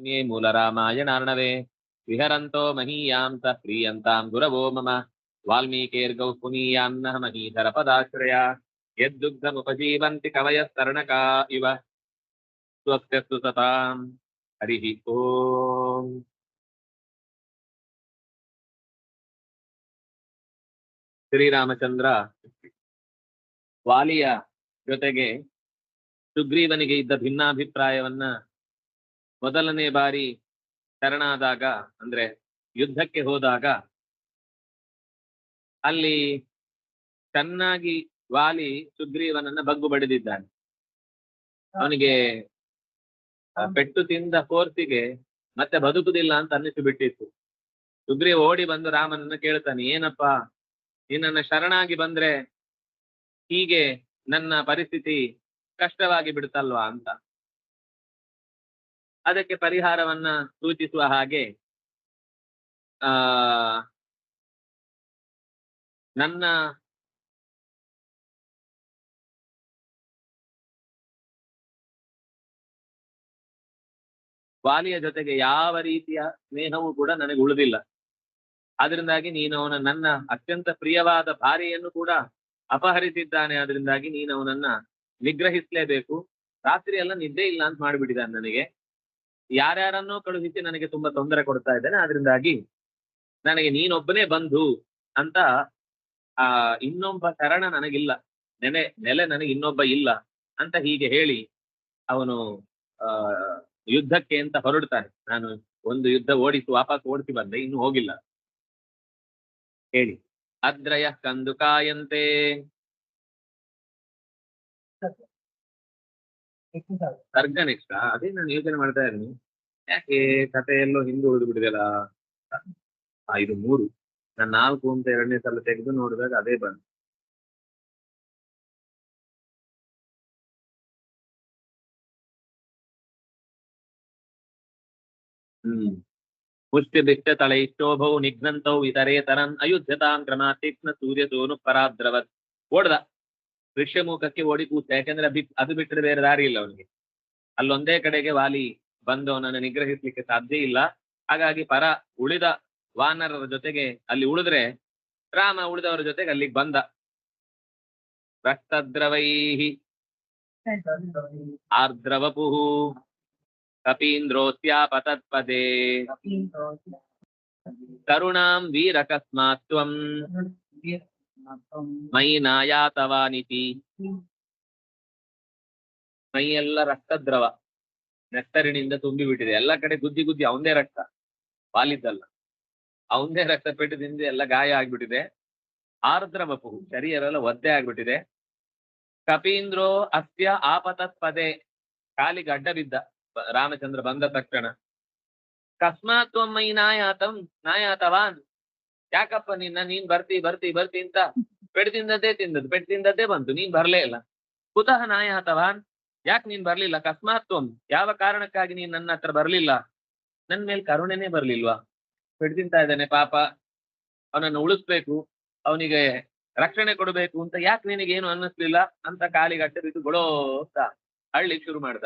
ಮಹಾತ್ಮ್ಯೇ ಮೂಲರಾಮಾಯಣಾರ್ಣವೇ ವಿಹರಂತೋ ಮಹೀಯಾಂ ಸ ಪ್ರೀಯಂತಾಂ ಗುರವೋ ಮಮ ವಾಲ್ಮೀಕೇರ್ಗೌ ಪುನೀಯಾನ್ನಃ ಮಹೀಧರ ಪದಾಶ್ರಯ ಯದ್ದುಗ್ಧಮುಪಜೀವಂತಿ ಕವಯಸ್ತರಣಕಾ ಇವ ಸ್ವಸ್ಯಸ್ತು ಸತಾಂ ಹರಿಃ ಓಂ ಶ್ರೀರಾಮಚಂದ್ರ ವಾಲಿಯ ಜೊತೆಗೆ ಸುಗ್ರೀವನಿಗೆ ಇದ್ದ ಭಿನ್ನಾಭಿಪ್ರಾಯವನ್ನ ಮೊದಲನೇ ಬಾರಿ ಶರಣಾದಾಗ ಅಂದ್ರೆ ಯುದ್ಧಕ್ಕೆ ಹೋದಾಗ ಅಲ್ಲಿ ಚೆನ್ನಾಗಿ ವಾಲಿ ಸುಗ್ರೀವನನ್ನ ಬಗ್ಗು ಬಡಿದಿದ್ದಾನೆ. ಅವನಿಗೆ ಪೆಟ್ಟು ತಿಂದ ಫೋರ್ಸಿಗೆ ಮತ್ತೆ ಬದುಕುದಿಲ್ಲ ಅಂತ ಅನ್ನಿಸಿ ಬಿಟ್ಟಿತ್ತು ಸುಗ್ರೀವ ಓಡಿ ಬಂದು ರಾಮನನ್ನ ಕೇಳ್ತಾನೆ ಏನಪ್ಪಾ ನಿನ್ನ ಶರಣಾಗಿ ಬಂದ್ರೆ ಹೀಗೆ ನನ್ನ ಪರಿಸ್ಥಿತಿ ಕಷ್ಟವಾಗಿ ಬಿಡ್ತಲ್ವಾ? ಅಂತ. ಅದಕ್ಕೆ ಪರಿಹಾರವನ್ನ ಸೂಚಿಸುವ ಹಾಗೆ, ಆ, ನನ್ನ ವಾಲಿಯ ಜೊತೆಗೆ ಯಾವ ರೀತಿಯ ಸ್ನೇಹವೂ ಕೂಡ ನನಗೆ ಉಳಿದಿಲ್ಲ. ಅದರಿಂದಾಗಿ ನೀನು ಅವನ ನನ್ನ ಅತ್ಯಂತ ಪ್ರಿಯವಾದ ಭಾರ್ಯೆಯನ್ನು ಕೂಡ ಅಪಹರಿಸಿದ್ದಾನೆ. ಅದರಿಂದಾಗಿ ನೀನು ಅವನನ್ನ ನಿಗ್ರಹಿಸಲೇಬೇಕು. ರಾತ್ರಿ ಎಲ್ಲ ನಿದ್ದೆ ಇಲ್ಲ ಅಂತ ಮಾಡಿಬಿಟ್ಟಿದ್ದಾನೆ ನನಗೆ. ಯಾರ್ಯಾರನ್ನೋ ಕಳುಹಿಸಿ ನನಗೆ ತುಂಬಾ ತೊಂದರೆ ಕೊಡ್ತಾ ಇದ್ದೇನೆ. ಅದರಿಂದಾಗಿ ನನಗೆ ನೀನೊಬ್ಬನೇ ಬಂಧು ಅಂತ, ಆ, ಇನ್ನೊಬ್ಬ ಶರಣ ನನಗಿಲ್ಲ. ನೆನೆ ನೆಲೆ ನನಗೆ ಇನ್ನೊಬ್ಬ ಇಲ್ಲ ಅಂತ ಹೀಗೆ ಹೇಳಿ ಅವನು, ಆ, ಯುದ್ಧಕ್ಕೆ ಅಂತ ಹೊರಡ್ತಾನೆ. ನಾನು ಒಂದು ಯುದ್ಧ ಓಡಿಸಿ, ವಾಪಸ್ ಓಡಿಸಿ ಬಂದೆ, ಇನ್ನು ಹೋಗಿಲ್ಲ. ಹೇಳಿ. ಅದ್ರಯ ಕಂದುಕಾಯಂತೆ ಸರ್ಗ ನೆಕ್ಸ್ಟ್ ಅದೇ ನಾನು ಯೋಚನೆ ಮಾಡ್ತಾ ಇದ್ದೀನಿ. ಯಾಕೆ ಕತೆ ಎಲ್ಲೋ ಹಿಂದೆ ಉಳಿದು ಬಿಡಿದೆಲ್ಲ ಇದು ಮೂರು. ನಾನು ನಾಲ್ಕು ಅಂತ ಎರಡನೇ ಸಲ ತೆಗೆದು ನೋಡಿದಾಗ ಅದೇ ಬಂತು. ಹ್ಮ್. ಪುಷ್ಟಿ ತಲೆ ಶೋಭವು ನಿಘ್ನಂತೌ ಇತರೇತರನ್ ಅಯುಧ್ಯತಾಂ ಕ್ರಮ ತೀಕ್ಷ್ಣ ಸೂರ್ಯ ಸೋನು ಪರಾದ್ರವತ್. ಓಡ್ದ. ಋಷ್ಯಮುಖಕ್ಕೆ ಓಡಿ ಕೂತ ಯಾಕಂದ್ರೆ ಅಭಿ- ಅದು ಬಿಟ್ಟರೆ ಬೇರೆ ದಾರಿ ಇಲ್ಲ ಅವನಿಗೆ. ಅಲ್ಲೊಂದೇ ಕಡೆಗೆ ವಾಲಿ ಬಂದು ಅವನನ್ನು ನಿಗ್ರಹಿಸ್ಲಿಕ್ಕೆ ಸಾಧ್ಯ ಇಲ್ಲ. ಹಾಗಾಗಿ ಪರ ಉಳಿದ ವಾನರರ ಜೊತೆಗೆ ಅಲ್ಲಿ ಉಳಿದ್ರೆ ರಾಮ ಉಳಿದವರ ಜೊತೆಗೆ ಅಲ್ಲಿಗೆ ಬಂದ. ರಕ್ತದ್ರವೈಹಿ ಆರ್ದ್ರವಪುಃ ಕಪೀಂದ್ರೋಸ್ಯಾಪತತ್ಪದೇ ಕರುಣಾಂ ವೀರಕಸ್ಮಾತ್ ನಾಯಾತವಾನಿತಿ ಮೈ ಎಲ್ಲ ರಕ್ತ ರಕ್ತದ್ರವ. ನೆತ್ತರಿನಿಂದ ತುಂಬಿ ಬಿಟ್ಟಿದೆ ಎಲ್ಲ ಕಡೆ ಗುದ್ದಿ ಗುದ್ದಿ ಅವಂದೇ ರಕ್ತ. ಬಾಲಿದ್ದಲ್ಲ ಅವಂದೇ ರಕ್ತ ಪೆಟ್ಟದಿಂದ ಎಲ್ಲ ಗಾಯ ಆಗ್ಬಿಟ್ಟಿದೆ. ಆರ್ದ್ರ ಬಪು ಶರೀರೆಲ್ಲ ಒದ್ದೆ ಆಗ್ಬಿಟ್ಟಿದೆ. ಕಪೀಂದ್ರೋ ಅಸ್ಯ ಆಪತತ್ಪದೆ. ಕಾಲಿಗೆ ಅಡ್ಡ ಬಿದ್ದ. ರಾಮಚಂದ್ರ ಬಂದ ತಕ್ಷಣ. ಕಸ್ಮಾತ್ ಮೈ ನಾಯಾತಂ, ನಾಯಾತವಾನ್. ಯಾಕಪ್ಪ ನಿನ್ನ ನೀನ್ ಬರ್ತಿ ಬರ್ತಿ ಬರ್ತಿ ಅಂತ ಪೆಟ್ ತಿಂದದ್ದೇ ತಿಂದದ್ದು ಪೆಟ್ ತಿಂದದ್ದೇ ಬಂತು, ನೀನ್ ಬರ್ಲೇ ಇಲ್ಲ. ಕುತಃ ನಾಯ ಅಥವಾ ಯಾಕೆ ನೀನ್ ಬರ್ಲಿಲ್ಲ? ಅಕಸ್ಮಾತ್ ಯಾವ ಕಾರಣಕ್ಕಾಗಿ ನೀನ್ ನನ್ನ ಹತ್ರ ಬರ್ಲಿಲ್ಲ? ನನ್ ಮೇಲೆ ಕರುಣೆನೇ ಬರ್ಲಿಲ್ವಾ? ಪೆಟ್ ತಿಂತಾ ಇದ್ದಾನೆ ಪಾಪ, ಅವನನ್ನು ಉಳಿಸ್ಬೇಕು, ಅವನಿಗೆ ರಕ್ಷಣೆ ಕೊಡಬೇಕು ಅಂತ ಯಾಕೆ ನಿನಗೆ ಏನು ಅನ್ನಿಸ್ಲಿಲ್ಲ? ಅಂತ ಕಾಲಿಗೆ ಅಡ್ಡ ಬಿದ್ದು ಗೊಳೋ ಅಂತ ಹಳ್ಳಿ ಶುರು ಮಾಡ್ದ.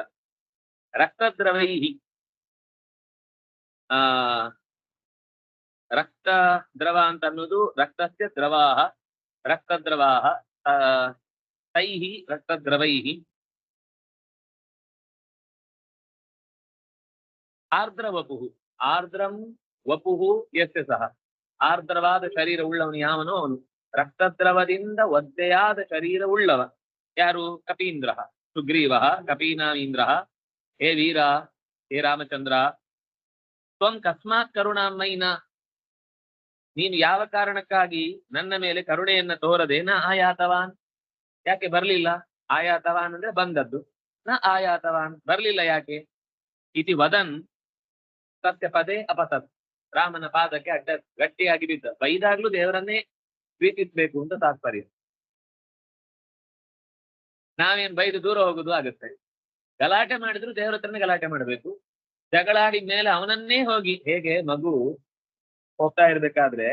ರಕ್ತದ್ರವೈಹಿ ಆ ರಕ್ತ ದ್ರವ ಅಂತ ಅನ್ನೋದು ರಕ್ತಸ್ಯ ದ್ರವಾಹ, ರಕ್ತದ್ರವಾಹ ತೈಹಿ, ರಕ್ತದ್ರವೈಹಿ. ಆರ್ದ್ರ ವಪುಹು ಆರ್ದ್ರಂ ವಪುಹು ಯಸ್ಯ ಸಹ. ಆರ್ದ್ರವಾದ ಶರೀರ ಉಳ್ಳವನು ಯಾವನೋ? ಅವನು. ರಕ್ತದ್ರವದಿಂದ ಒದ್ದೆಯಾದ ಶರೀರ ಉಳ್ಳವ. ಯಾರು? ಕಪೀಂದ್ರ. ಸುಗ್ರೀವ, ಕಪೀನಾಮೀಂದ್ರ. ಹೇ ವೀರ, ಹೇ ರಾಮಚಂದ್ರ. ತ್ವಂ ಕಸ್ಮಾತ್ ಕರುಣಾಮೈನ. ನೀನು ಯಾವ ಕಾರಣಕ್ಕಾಗಿ ನನ್ನ ಮೇಲೆ ಕರುಣೆಯನ್ನ ತೋರದೆ ನಾ ಆಯಾತವಾನ್? ಯಾಕೆ ಬರ್ಲಿಲ್ಲ? ಆಯಾತವಾನ್ ಅಂದ್ರೆ ಬಂದದ್ದು. ನಾ ಆಯಾತವಾನ್. ಬರ್ಲಿಲ್ಲ ಯಾಕೆ? ಇತಿ ವದನ್ ಸತ್ಯ ಪದೇ ಅಪಸತ್ ರಾಮನ ಪಾದಕ್ಕೆ ಅಡ್ಡ ಗಟ್ಟಿಯಾಗಿ ಬಿದ್ದ. ಬೈದಾಗ್ಲೂ ದೇವರನ್ನೇ ಪ್ರೀತಿಸ್ಬೇಕು ಅಂತ ತಾತ್ಪರ್ಯ. ನಾವೇನ್ ಬೈದು ದೂರ ಹೋಗುದು ಆಗುತ್ತೆ. ಗಲಾಟೆ ಮಾಡಿದ್ರು ದೇವರ ಹತ್ರನೇ ಗಲಾಟೆ ಮಾಡಬೇಕು. ಜಗಳಾಡಿ ಮೇಲೆ ಅವನನ್ನೇ ಹೋಗಿ, ಹೇಗೆ ಮಗು ಹೋಗ್ತಾ ಇರ್ಬೇಕಾದ್ರೆ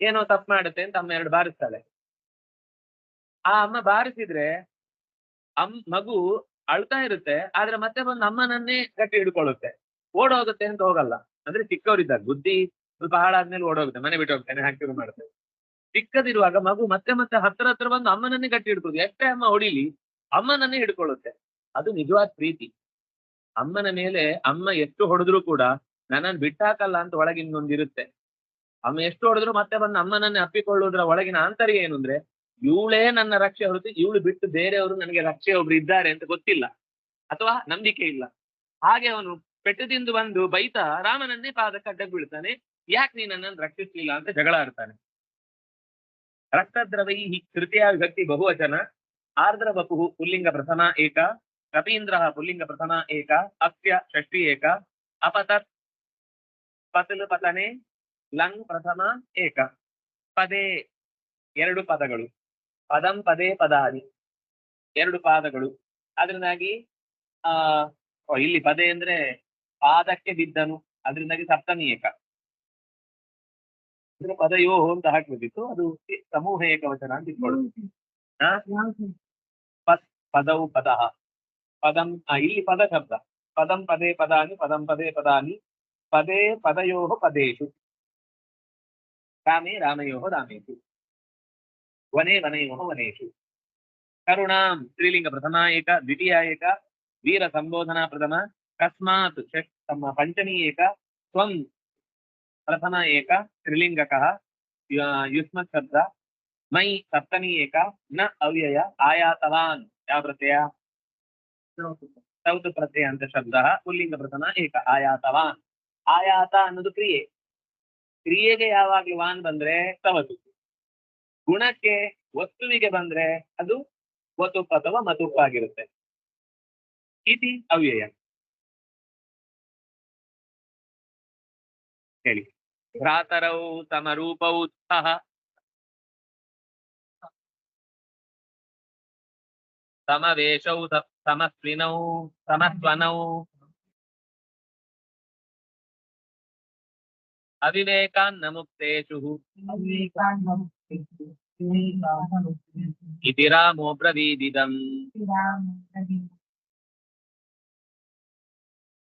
ಏನೋ ತಪ್ಪು ಮಾಡುತ್ತೆ ಅಂತ ಅಮ್ಮ ಎರಡು ಬಾರಿಸ್ತಾಳೆ. ಆ ಅಮ್ಮ ಬಾರಿಸಿದ್ರೆ ಅಮ್, ಮಗು ಅಳ್ತಾ ಇರುತ್ತೆ, ಆದ್ರೆ ಮತ್ತೆ ಬಂದು ಅಮ್ಮನನ್ನೇ ಗಟ್ಟಿ ಹಿಡ್ಕೊಳ್ಳುತ್ತೆ. ಓಡೋಗುತ್ತೆ ಅಂತ ಹೋಗಲ್ಲ. ಅಂದ್ರೆ ಚಿಕ್ಕವರಿದ್ದಾಗ ಬುದ್ಧಿ ಸ್ವಲ್ಪ ಹಾಳಾದ್ಮೇಲೆ ಓಡೋಗುತ್ತೆ, ಮನೆ ಬಿಟ್ಟು ಹೋಗ್ತಾನೆ, ಹಾಗೆ ಮಾಡುತ್ತೆ. ಚಿಕ್ಕದಿರುವಾಗ ಮಗು ಮತ್ತೆ ಮತ್ತೆ ಹತ್ರ ಹತ್ರ ಬಂದು ಅಮ್ಮನನ್ನೇ ಗಟ್ಟಿ ಹಿಡ್ಕೋದು ಎಷ್ಟೇ ಅಮ್ಮ ಹೊಡಿಲಿ, ಅಮ್ಮನನ್ನೇ ಹಿಡ್ಕೊಳ್ಳುತ್ತೆ. ಅದು ನಿಜವಾದ ಪ್ರೀತಿ. ಅಮ್ಮನ ಮೇಲೆ ಅಮ್ಮ ಎಷ್ಟು ಹೊಡೆದ್ರು ಕೂಡ ನನ್ನನ್ನು ಬಿಟ್ಟಾಕಲ್ಲ ಅಂತ ಒಳಗಿನ ಒಂದಿರುತ್ತೆ ಅಮ್ಮ ಎಷ್ಟು ಹೊಡೆದ್ರು ಮತ್ತೆ ಬಂದು ಅಮ್ಮನನ್ನೇ ಅಪ್ಪಿಕೊಳ್ಳುವುದರ ಒಳಗಿನ ಆಂತರ್ಯ ಏನು ಅಂದ್ರೆ, ಇವಳೇ ನನ್ನ ರಕ್ಷೆ ಹೊರತು ಇವಳು ಬಿಟ್ಟು ಬೇರೆಯವರು ನನಗೆ ರಕ್ಷೆ ಒಬ್ರು ಇದ್ದಾರೆ ಅಂತ ಗೊತ್ತಿಲ್ಲ ಅಥವಾ ನಂಬಿಕೆ ಇಲ್ಲ. ಹಾಗೆ ಅವನು ಪೆಟ್ಟು ತಿಂದು ಬಂದು ಬೈತಾ ರಾಮನನ್ನೇ ಪಾದಕ್ಕೆ ಅಡ್ಡ ಬೀಳ್ತಾನೆ. ಯಾಕೆ ನೀ ನನ್ನನ್ನು ರಕ್ಷಿಸ್ಲಿಲ್ಲ ಅಂತ ಜಗಳ ಆಡ್ತಾನೆ. ರಕ್ತದ್ರವೈ ತೃತೀಯ ವಿಭಕ್ತಿ ಬಹುವಚನ ಆರ್ದ್ರ ಬಪು ಪುಲ್ಲಿಂಗ ಪ್ರಥಮ ಏಕ ಕಪೀಂದ್ರ ಪುಲ್ಲಿಂಗ ಪ್ರಥಮ ಏಕ ಅಕ್ಷ್ಯ ಷಷ್ಟಿ ಏಕ, ಅಪತತ್ ಪತಲ್ ಪತನೆ ಲಂಗ್ ಪ್ರಥಮ ಏಕ. ಪದೇ ಎರಡು ಪದಗಳು. ಪದಂ ಪದೇ ಪದಾದಿ. ಎರಡು ಪಾದಗಳು. ಅದರಿಂದಾಗಿ ಆ ಇಲ್ಲಿ ಪದೇ ಅಂದ್ರೆ ಪಾದಕ್ಕೆ ಬಿದ್ದನು. ಅದರಿಂದಾಗಿ ಸಪ್ತಮಿ ಏಕ. ಪದಯೋ ಅಂತ ಹಾಕ್ಬೇಕಿತ್ತು. ಅದು ಸಮೂಹ ಏಕವಚನ ಅಂತ ಇಟ್ಕೊಳ್ಳೋದು? ಪದವು ಪದ. ಪದಂ ಇಲ್ಲಿ ಪದ ಶಬ್ದ. ಪದಂ ಪದೇ ಪದಾನಿ, ಪದಂ ಪದೇ ಪದಾನಿ. ಪದೇ ಪದಯೋ ಪದೇಶು ರಾಮೇ ರಾಮಯೋ ರಾಮೇಶು ವನೇ ವನಯೋ ವನೇಶು ಕರುಣಾಂ ಸ್ತ್ರೀಲಿಂಗ ಪ್ರಥಮ ಏಕ ದ್ವಿತೀಯ ಏಕ ವೀರ ಸಂಬೋಧನಾ ಪ್ರಥಮ ಕಸ್ಮಾತ್ ಷಟ್ ತಮ್ಮ ಪಂಚಮಿ ಏಕ ತ್ವಂ ಪ್ರಥಮ ಏಕ ಸ್ತ್ರೀಲಿಂಗಕಃ ಯು- ಯುಷ್ಮತ್ ಶಬ್ದ ಮೈ ಸಪ್ತಮಿ ಏಕ ನ ಅವ್ಯಯ ಆಯಾತವಾನ್ ಯಾವ ಪ್ರತ್ಯಯ ಆಯಾತ ಅನ್ನೋದು ಕ್ರಿಯೆ. ಕ್ರಿಯೆಗೆ ಯಾವಾಗ್ಲೂ ವಾನ್ ಬಂದ್ರೆ ಸವತು ಗುಣಕ್ಕೆ ವಸ್ತುವಿಗೆ ಬಂದ್ರೆ ಅದು ವತುಪ್ ಅಥವಾ ಮತುಪ್ ಆಗಿರುತ್ತೆ. ಇತಿ ಅವ್ಯಯ. ಹೇಳಿ. ಭ್ರಾತರವು ತಮ ರೂಪವು ಸಹ ಸಮವೇಶೌ ಸಮಸ್ವಿನೌ, ಸಮಸ್ವನೌ. ಅವಿವೇಕಾನ್ನ ಮುಕ್ತೇಶು ಬ್ರವೀದಿದಂ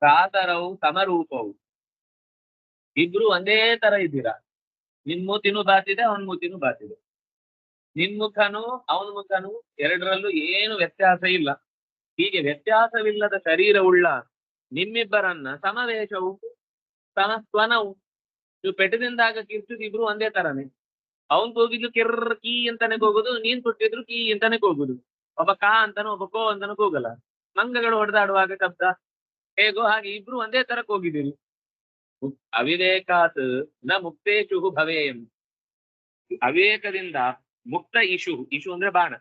ಭ್ರಾತರೌ ಸಮರೂಪವು ಇಬ್ರು ಒಂದೇ ತರ ಇದ್ದೀರಾ? ನಿನ್ ಮೂತಿನೂ ಬಾತಿದೆ ಅವನ್ ಮೂತಿನೂ ಬಾತಿದೆ. ನಿನ್ ಮುಖನು ಅವನ ಮುಖನು ಎರಡರಲ್ಲೂ ಏನು ವ್ಯತ್ಯಾಸ ಇಲ್ಲ. ಹೀಗೆ ವ್ಯತ್ಯಾಸವಿಲ್ಲದ ಶರೀರವುಳ್ಳ ನಿಮ್ಮಿಬ್ಬರನ್ನ ಸಮವೇಶವು ಸಮಸ್ವನವು ನೀವು ಪೆಟ್ಟದಿಂದಾಗ ಕಿರ್ತಿದ್ ಇಬ್ರು ಒಂದೇ ತರನೇ. ಅವನ್ ಹೋಗಿದ್ಲು ಕಿರ್ರ, ಕೀ ಅಂತಾನೆ ಹೋಗುದು ನೀನ್ ಕೊಟ್ಟಿದ್ರು ಕೀ ಅಂತಾನೆ ಕೂಗುದು. ಒಬ್ಬ ಕಾ ಅಂತಾನು, ಒಬ್ಬ ಕೋ ಅಂತಾನು ಹೋಗಲ್ಲ ಮಂಗಗಳು ಹೊಡೆದಾಡುವಾಗ ಶಬ್ದ. ಹೇಗೋ ಹಾಗೆ ಇಬ್ರು ಒಂದೇ ತರಕ್ಕೆ ಕೂಗಿದ್ದೀರಿ. ಮುಕ್- ಅವಿವೇಕಾತ್ನ ಮುಕ್ತೇಶು ಭವೇಯಂ. ಅವಿವೇಕದಿಂದ ಮುಕ್ತ ಇಶು ಇಶು ಅಂದ್ರೆ ಬಾಣ.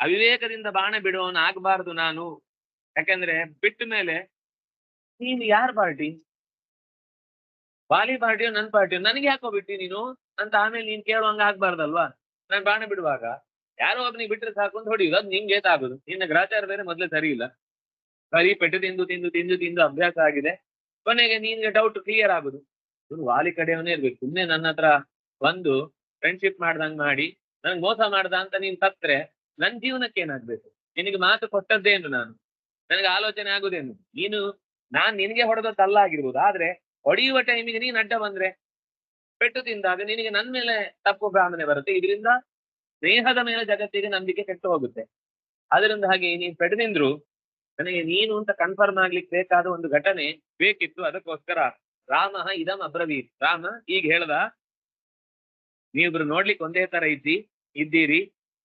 ಅವಿವೇಕದಿಂದ ಬಾಣ ಬಿಡೋನ್ ಆಗ್ಬಾರ್ದು ನಾನು. ಯಾಕಂದ್ರೆ ಬಿಟ್ಟ ಮೇಲೆ ನೀನು ಯಾರ ಪಾರ್ಟಿ ವಾಲಿ ಪಾರ್ಟಿಯೋ, ನನ್ ಪಾರ್ಟಿಯೋ, ನನಗೆ ಯಾಕೋ ಬಿಟ್ಟಿ ನೀನು? ಅಂತ ಆಮೇಲೆ ನೀನ್ ಕೇಳುವಂಗ ಆಗ್ಬಾರ್ದಲ್ವಾ? ನಾನ್ ಬಾಣ ಬಿಡುವಾಗ. ಯಾರೋ ಒಬ್ಬನಿಗೆ ಬಿಟ್ರೆ ಸಾಕು ಅಂತ ಹೊಡಿಯುದು ಅದು ನಿಂಗೆ ಏತಾಗುದು ನಿನ್ನ ಗ್ರಾಚಾರ ಬೇರೆ ಮೊದ್ಲೇ ಸರಿ ಇಲ್ಲ. ಬರೀ ಪೆಟ್ಟು ತಿಂದು ತಿಂದು ತಿಂದು ತಿಂದು ಅಭ್ಯಾಸ ಆಗಿದೆ. ಕೊನೆಗೆ ನಿನ್ಗೆ ಡೌಟ್ ಕ್ಲಿಯರ್ ಆಗುದು. ಇವ್ನು ವಾಲಿ ಕಡೆಯವನೇ ಇರ್ಬೇಕು. ಸುಮ್ಮನೆ ನನ್ನ ಹತ್ರ ಬಂದು ಫ್ರೆಂಡ್ಶಿಪ್ ಮಾಡ್ದಂಗ್ ಮಾಡಿ, ನನ್ಗೆ ಮೋಸ ಮಾಡ್ದ ಅಂತ ನೀನ್ ಸತ್ರೆ ನನ್ ಜೀವನಕ್ಕೆ ಏನಾಗ್ಬೇಕು? ನಿನಗೆ ಮಾತು ಕೊಟ್ಟದ್ದೇನು ನಾನು? ನನಗೆ ಆಲೋಚನೆ ಆಗುದೇನು? ನೀನು, ನಾನ್ ನಿನಗೆ ತಲ್ಲ ಆಗಿರ್ಬೋದು. ಆದ್ರೆ ಹೊಡೆಯುವ ಟೈಮಿಗೆ ನೀನ್ ಅಡ್ಡ ಬಂದ್ರೆ ಪೆಟ್ಟು ತಿಂದಾಗ ನಿನಗೆ ನನ್ ಮೇಲೆ ತಪ್ಪು ಭಾವನೆ ಬರುತ್ತೆ. ಇದರಿಂದ ಸ್ನೇಹದ ಮೇಲೆ ಜಗತ್ತಿಗೆ ನಂಬಿಕೆ ಕೆಟ್ಟು ಹೋಗುತ್ತೆ. ಅದರಿಂದ ಹಾಗೆ ನೀನ್ ಪೆಟ್ಟು ತಿಂದ್ರು ನನಗೆ ನೀನು ಅಂತ ಕನ್ಫರ್ಮ್ ಆಗ್ಲಿಕ್ಕೆ ಬೇಕಾದ ಒಂದು ಘಟನೆ ಬೇಕಿತ್ತು. ಅದಕ್ಕೋಸ್ಕರ ರಾಮ ಇದಂ ಅಬ್ರವೀರ್ ರಾಮ, ಈಗ ಹೇಳ್ದ, ನೀವಿಬ್ರು ನೋಡ್ಲಿಕ್ಕೆ ಒಂದೇ ತರ ಇದ್ದಿ, ಇದ್ದೀರಿ.